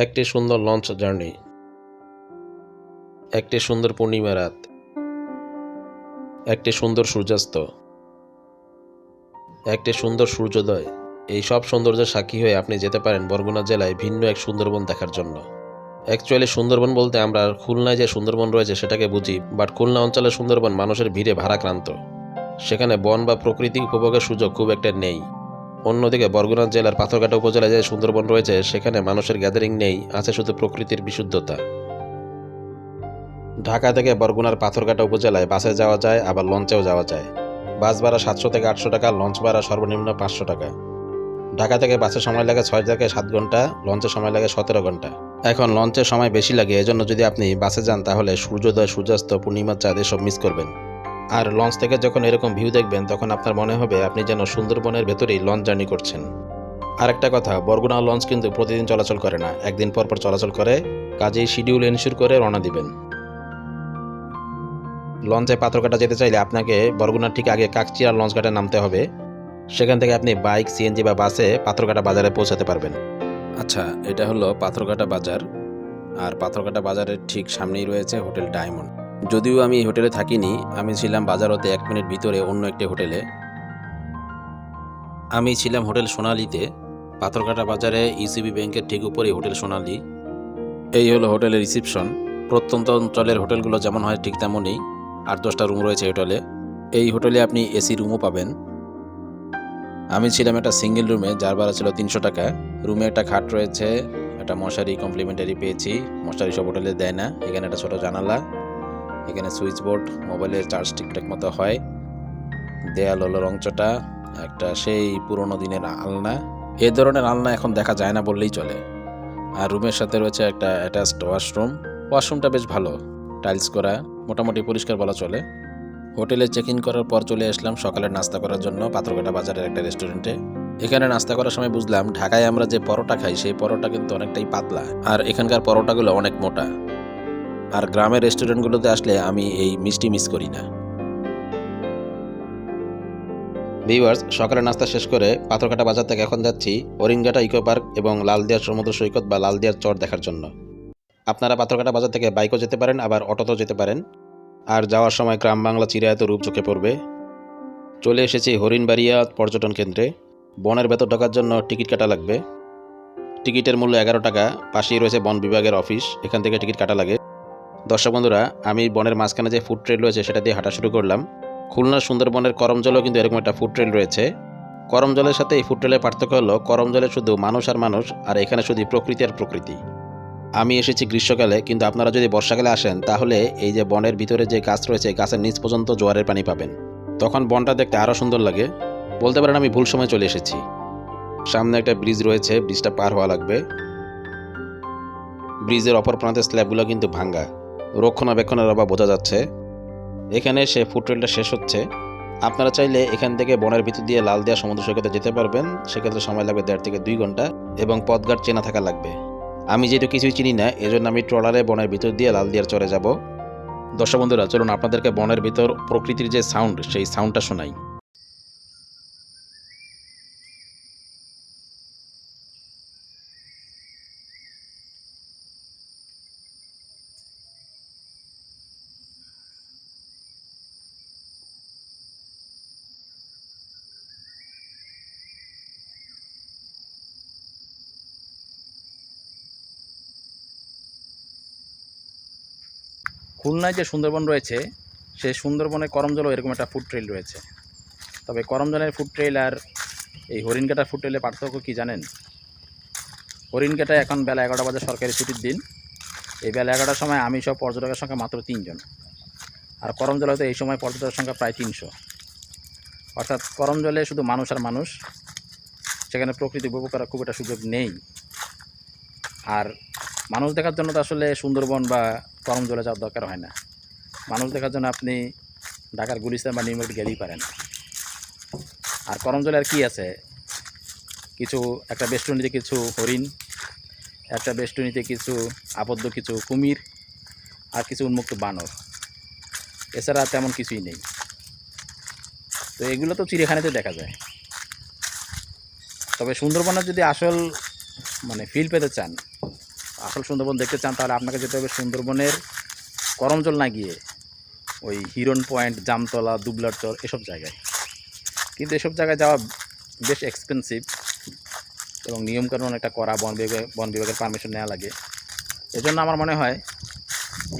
একটি সুন্দর launch journey. একটি সুন্দর পূর্ণিমা রাত। একটি সুন্দর সূর্যাস্ত। একটি সুন্দর সূর্যোদয়। এই সব সৌন্দর্যের সাক্ষী হয়ে আপনি যেতে পারেন বরগুনা জেলায় ভিন্ন এক সুন্দরবন দেখার জন্য। অ্যাকচুয়ালি সুন্দরবন বলতে আমরা খুলনায় যে সুন্দরবন রয়েছে সেটাকে বুঝি বাট খুলনা অঞ্চলের সুন্দরবন মানুষের ভিড়ে ভারাক্রান্ত। সেখানে বন বা প্রকৃতি উপভোগের সুযোগ খুব একটা নেই। অন্যদিকে বরগুনা জেলার পাথরঘাটা উপজেলায় যে সুন্দরবন রয়েছে, সেখানে মানুষের গ্যাদারিং নেই, আছে শুধু প্রকৃতির বিশুদ্ধতা। ঢাকা থেকে বরগুনার পাথরঘাটা উপজেলায় বাসে যাওয়া যায়, আবার লঞ্চেও যাওয়া যায়। বাস ভাড়া সাতশো থেকে আটশো টাকা, লঞ্চ ভাড়া সর্বনিম্ন পাঁচশো টাকা। ঢাকা থেকে বাসে সময় লাগে ছয় থেকে সাত ঘণ্টা, লঞ্চে সময় লাগে সতেরো ঘণ্টা। এখন লঞ্চের সময় বেশি লাগে, এজন্য যদি আপনি বাসে যান, তাহলে সূর্যোদয়, সূর্যাস্ত, পূর্ণিমার চাঁদ, এসব মিস করবেন। আর লঞ্চ থেকে যখন এরকম ভিউ দেখবেন, তখন আপনার মনে হবে আপনি যেন সুন্দরবনের ভেতরেই লঞ্চ জার্নি করছেন। আরেকটা কথা, বরগুনা লঞ্চ কিন্তু প্রতিদিন চলাচল করে না। একদিন পর পর চলাচল করে, কাজেই শিডিউল এনশিওর করে রওনা দিবেন। লঞ্চে পাথরঘাটা যেতে চাইলে আপনাকে বরগুনার ঠিক আগে কাকচিয়ার লঞ্চ ঘাটে নামতে হবে। সেখান থেকে আপনি বাইক সিএনজি বা বাসে পাথরঘাটা বাজারে পৌঁছাতে পারবেন। আচ্ছা এটা হলো পাথরঘাটা বাজার। আর পাথরঘাটা বাজারের ঠিক সামনেই রয়েছে হোটেল ডায়মন্ড। যদিও আমি এই হোটেলে থাকিনি, আমি ছিলাম বাজার হতে এক মিনিট ভিতরে অন্য একটি হোটেলে। আমি ছিলাম হোটেল সোনালিতে, পাথরঘাটা বাজারে ইসিবি ব্যাংকের ঠিক উপরেই হোটেল সোনালি। এই হলো হোটেলের রিসিপশন। প্রত্যন্ত অঞ্চলের হোটেলগুলো যেমন হয় ঠিক তেমনই আট দশটা রুম রয়েছে হোটেলে। এই হোটেলে আপনি এসি রুমও পাবেন। আমি ছিলাম একটা সিঙ্গেল রুমে, যার ভাড়া ছিল তিনশো টাকা। রুমে একটা খাট রয়েছে, একটা মশারি কমপ্লিমেন্টারি পেয়েছি। মশারি সব হোটেলে দেয় না, এখানে একটা ছোট জানালা। এখানে সুইচ বোর্ড মোবাইলের চার্জ ঠিকঠাক মতো হয়। দেয়াল হলো রংচটা একটা সেই পুরোনো দিনের আলনা। এ ধরনের আলনা এখন দেখা যায় না বললেই চলে। আর রুমের সাথে রয়েছে একটা অ্যাটাচড ওয়াশরুম ওয়াশরুমটা বেশ ভালো টাইলস করা, মোটামুটি পরিষ্কার বলা চলে। হোটেলে চেক ইন করার পর চলে আসলাম সকালের নাস্তা করার জন্য পাথরঘাটা বাজারের একটা রেস্টুরেন্টে এখানে নাস্তা করার সময় বুঝলাম, ঢাকায় আমরা যে পরোটা খাই, সেই পরোটা কিন্তু অনেকটাই পাতলা। আর এখানকার পরোটাগুলো অনেক মোটা। আর গ্রামের রেস্টুরেন্টগুলোতে আসলে আমি এই মিষ্টি মিস করি না। ভিউয়ার্স সকালে নাস্তা শেষ করে পাথরঘাটা বাজার থেকে এখন যাচ্ছি অরিনঘাটা ইকো পার্ক এবং লালদিয়ার সমুদ্র সৈকত বা লালদিয়ার চর দেখার জন্য। আপনারা পাথরঘাটা বাজার থেকে বাইকও যেতে পারেন, আবার অটোতেও যেতে পারেন। আর যাওয়ার সময় গ্রাম বাংলা চিরায়ত রূপ চোখে পড়বে। চলে এসেছি হরিণবাড়িয়া পর্যটন কেন্দ্রে। বনের ভেতর ঢোকার জন্য টিকিট কাটা লাগবে। টিকিটের মূল্য এগারো টাকা, পাশেই রয়েছে বন বিভাগের অফিস, এখান থেকে টিকিট কাটা লাগে। দর্শক বন্ধুরা, আমি বনের মাঝখানে যে ফুড ট্রেল রয়েছে সেটা দিয়ে হাঁটা শুরু করলাম। খুলনার সুন্দরবনের করমজলেও কিন্তু এরকম একটা ফুড ট্রেল রয়েছে। করমজলের সাথে এই ফুড ট্রেলের পার্থক্য হলো করমজলে শুধু মানুষ আর মানুষ, আর এখানে শুধু প্রকৃতি আর প্রকৃতি। আমি এসেছি গ্রীষ্মকালে, কিন্তু আপনারা যদি বর্ষাকালে আসেন, তাহলে এই যে বনের ভিতরে যে গাছ রয়েছে গাছের নিচ পর্যন্ত জোয়ারের পানি পাবেন। তখন বনটা দেখতে আরও সুন্দর লাগে। বলতে পারেন আমি ভুল সময় চলে এসেছি। সামনে একটা ব্রিজ রয়েছে, ব্রিজটা পার হওয়া লাগবে। ব্রিজের অপর প্রান্তের স্ল্যাবগুলো কিন্তু ভাঙ্গা। রক্ষণাবেক্ষণের অভাব বোঝা যাচ্ছে। এখানে সে ফুড ট্রেলটা শেষ হচ্ছে। আপনারা চাইলে এখান থেকে বনের ভিতর দিয়ে লাল দেওয়া সমুদ্র সৈকতে যেতে পারবেন। সেক্ষেত্রে সময় লাগবে দেড় থেকে দুই ঘণ্টা এবং পথঘাট চেনা থাকা লাগবে। আমি যেহেতু কিছুই চিনি না, এজন্য আমি ট্রলারে বনের ভিতর দিয়ে লাল দিয়ার চরে যাব। দর্শক বন্ধুরা, চলুন আপনাদেরকে বনের ভিতর প্রকৃতির যে সাউন্ড সেই সাউন্ডটা শোনাই। খুলনায় যে সুন্দরবন রয়েছে সেই সুন্দরবনে করমজলও এরকম একটা ফুড ট্রেল রয়েছে। তবে করমজলের ফুড ট্রেল আর এই হরিণকাটা ফুড ট্রেলের পার্থক্য কী জানেন? হরিণকাটা এখন বেলা এগারোটা বাজে সরকারি ছুটির দিন। এই বেলা এগারোটার সময় আমি সব পর্যটকের সংখ্যা মাত্র তিনজন। আর করমজলে হয়তো এই সময় পর্যটকের সংখ্যা প্রায় তিনশো। অর্থাৎ করমজলে শুধু মানুষ আর মানুষ, সেখানে প্রকৃতি উপভোগ করার খুব একটা সুযোগ নেই। আর মানুষ দেখার জন্য তো আসলে সুন্দরবন বা করমজলে যাওয়ার দরকার হয় না। মানুষ দেখার জন্য আপনি ঢাকার গুলিস্তান বা নিউমার্কেট গেলেই পারেন। আর করমজলে আর কী আছে? কিছু, একটা বেষ্টনীতে কিছু হরিণ, একটা বেষ্টনীতে কিছু আবদ্ধ কিছু কুমির, আর কিছু উন্মুক্ত বানর। এছাড়া তেমন কিছুই নেই। তো এগুলো তো চিড়িয়াখানাতে দেখা যায়। তবে সুন্দরবনের যদি আসল মানে ফিল পেতে চান আসল সুন্দরবন দেখতে চান, তাহলে আপনাকে যেতে হবে সুন্দরবনের করমজল না গিয়ে ওই হিরন পয়েন্ট, জামতলা, দুবলার চর, এসব জায়গায়। কিন্তু এসব জায়গায় যাওয়া বেশ এক্সপেন্সিভ এবং নিয়মকানুন একটা করা, বন বিভাগ, বন বিভাগের পারমিশন নেওয়া লাগে। এজন্য আমার মনে হয়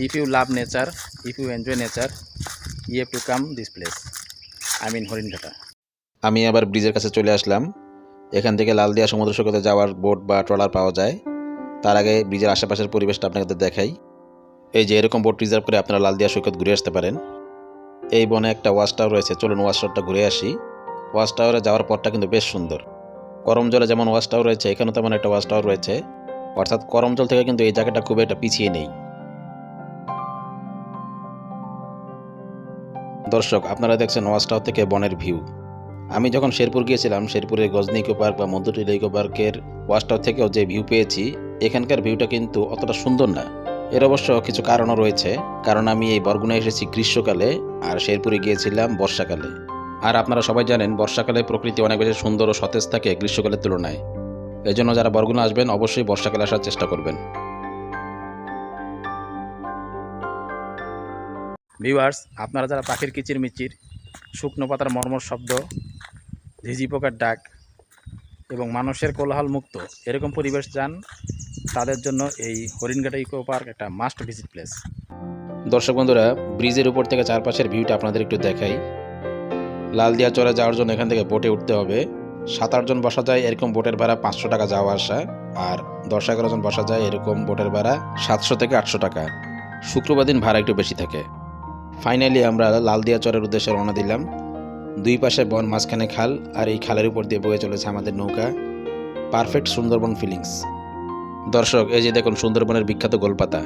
if you love nature if you enjoy nature you have to come this place I mean Haringhata আমি আবার ব্রিজের কাছে চলে আসলাম। এখান থেকে লালদিয়া সমুদ্র সৈকতে যাওয়ার বোট বা ট্রলার পাওয়া যায়। তার আগে ব্রিজের আশেপাশের পরিবেশটা আপনাদের দেখাই। এই যে এরকম বোট রিজার্ভ করে আপনারা লালদিয়া সৈকত ঘুরে আসতে পারেন। এই বনে একটা ওয়াশ টাওয়ার রয়েছে, চলুন ওয়াচ টাওয়ারটা ঘুরে আসি। ওয়াশ টাওয়ারে যাওয়ার পথটা কিন্তু বেশ সুন্দর। করমজলে যেমন ওয়াচ টাওয়ার রয়েছে, এখানেও তেমন একটা ওয়াশ টাওয়ার রয়েছে। অর্থাৎ করমজল থেকে কিন্তু এই জায়গাটা খুব একটা পিছিয়ে নেই। দর্শক, আপনারা দেখছেন ওয়াচ টাওয়ার থেকে বনের ভিউ আমি যখন শেরপুর গিয়েছিলাম, শেরপুরের গজনি ইকো পার্ক বা মধ্যটিলা ইকো পার্কের ওয়াচ টাওয়ার থেকেও যে ভিউ পেয়েছি এখানকার ভিউটা কিন্তু অতটা সুন্দর না। এর অবশ্য কিছু কারণও রয়েছে। কারণ আমি এই বরগুনায় এসেছি গ্রীষ্মকালে, আর শেরপুরে গিয়েছিলাম বর্ষাকালে। আর আপনারা সবাই জানেন, বর্ষাকালে প্রকৃতি অনেক বেশি সুন্দর ও সতেজ থাকে গ্রীষ্মকালের তুলনায়। এজন্য যারা বরগুনা আসবেন, অবশ্যই বর্ষাকালে আসার চেষ্টা করবেন। ভিউয়ার্স আপনারা যারা পাখির কিচির মিচির, শুকনো পাতার মর্মর শব্দ ঝিঝি পোকার ডাক এবং মানুষের কোলাহল মুক্ত, এরকম পরিবেশ যান তাদের জন্য এই হরিণঘাটা ইকো পার্ক একটা মাস্ট ভিজিট প্লেস দর্শক বন্ধুরা, ব্রিজের উপর থেকে চারপাশের ভিউটা আপনাদের একটু দেখাই। লালদিয়া চরে যাওয়ার জন্য এখান থেকে বোটে উঠতে হবে। সাত আটজন বসা যায়, এরকম বোটের ভাড়া পাঁচশো টাকা যাওয়া আসা। আর দশ এগারো জন বসা যায়, এরকম বোটের ভাড়া সাতশো থেকে আটশো টাকা। শুক্রবার দিন ভাড়া একটু বেশি থাকে। ফাইনালি আমরা লালদিয়া চরের উদ্দেশ্যে রওনা দিলাম। দুই পাশে বন, মাঝখানে খাল, আর এই খালের উপর দিয়ে বয়ে চলেছে আমাদের নৌকা। পারফেক্ট সুন্দরবন ফিলিংস দর্শক, এই যে দেখুন সুন্দরবনের বিখ্যাত গোলপাতা।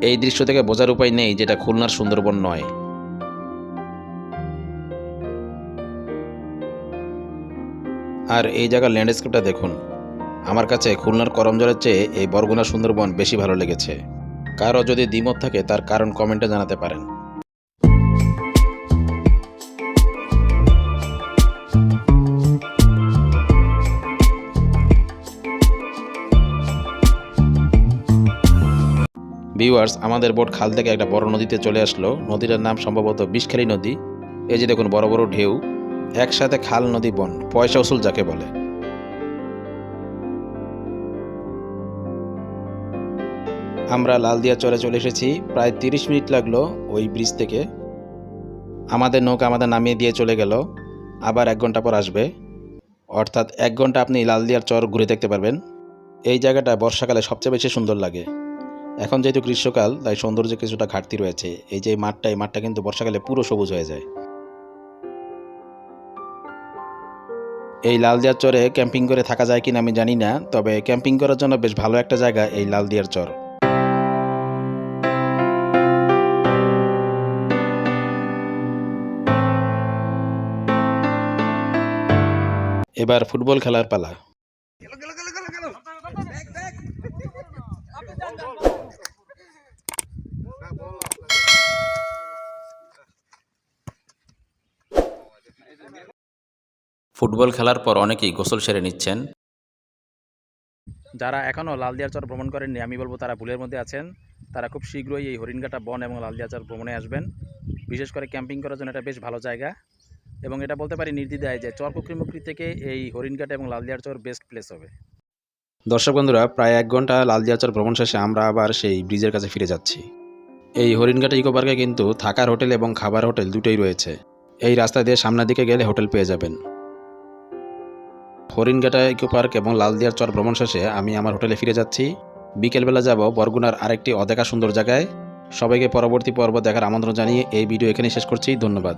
এই দৃশ্য থেকে বোঝার উপায় নেই যেটা খুলনার সুন্দরবন নয়। আর এই জায়গার ল্যান্ডস্কেপটা দেখুন। আমার কাছে খুলনার করমজলের চেয়ে এই বরগুনা সুন্দরবন বেশি ভালো লেগেছে। কারও যদি দ্বিমত থাকে তার কারণ কমেন্টে জানাতে পারেন। ভিউয়ার্স আমাদের বোট খাল থেকে একটা বড় নদীতে চলে আসলো। নদীটার নাম সম্ভবত বিষখালী নদী। এই যে দেখুন, বড় বড় ঢেউ। একসাথে খাল নদী বন, পয়সা উসুল যাকে বলে। আমরা লালদিয়া চরে চলে এসেছি। প্রায় তিরিশ মিনিট লাগল ওই ব্রিজ থেকে। আমাদের নৌকা আমাদের নামিয়ে দিয়ে চলে গেল। আবার এক ঘণ্টা পর আসবে। অর্থাৎ এক ঘণ্টা আপনি লালদিয়ার চর ঘুরে দেখতে পারবেন। এই জায়গাটা বর্ষাকালে সবচেয়ে বেশি সুন্দর লাগে। এখন যেহেতু গ্রীষ্মকাল, তাই সৌন্দর্যে কিছুটা ঘাটতি রয়েছে। এই যে মাঠটা, এই মাঠটা কিন্তু বর্ষাকালে পুরো সবুজ হয়ে যায়। এই লালদিয়ার চরে ক্যাম্পিং করে থাকা যায় কিনা আমি জানি না, তবে ক্যাম্পিং করার জন্য বেশ ভালো একটা জায়গা এই লালদিয়ার চর। এবার ফুটবল খেলার পালা। ফুটবল খেলার পর অনেকেই গোসল সেরে নিচ্ছেন। যারা এখনও লালদিয়ার চর ভ্রমণ করেননি আমি বলব তারা ভুলের মধ্যে আছেন। তারা খুব শীঘ্রই এই হরিণঘাটা বন এবং লালদিয়া চর ভ্রমণে আসবেন। বিশেষ করে ক্যাম্পিং করার জন্য এটা বেশ ভালো জায়গা। এবং এটা বলতে পারি নির্দ্বিধায় যে চর কুকরিমুকরি থেকে এই হরিণঘাটা এবং লালদিয়ার চর বেস্ট প্লেস হবে। দর্শক বন্ধুরা প্রায় এক ঘণ্টা লালদিয়াচর ভ্রমণ শেষে আমরা আবার সেই ব্রিজের কাছে ফিরে যাচ্ছি। এই হরিণঘাটা ইকো পার্কে কিন্তু থাকার হোটেল এবং খাবার হোটেল দুটোই রয়েছে। এই রাস্তা দিয়ে সামনের দিকে গেলে হোটেল পেয়ে যাবেন। হরিণঘাটা ইকো পার্ক এবং লালদিয়ার চর ভ্রমণ শেষে আমি আমার হোটেলে ফিরে যাচ্ছি। বিকেলবেলা যাব বরগুনার আরেকটি অদেখা সুন্দর জায়গায়। সবাইকে পরবর্তী পর্ব দেখার আমন্ত্রণ জানিয়ে এই ভিডিও এখানে শেষ করছি। ধন্যবাদ।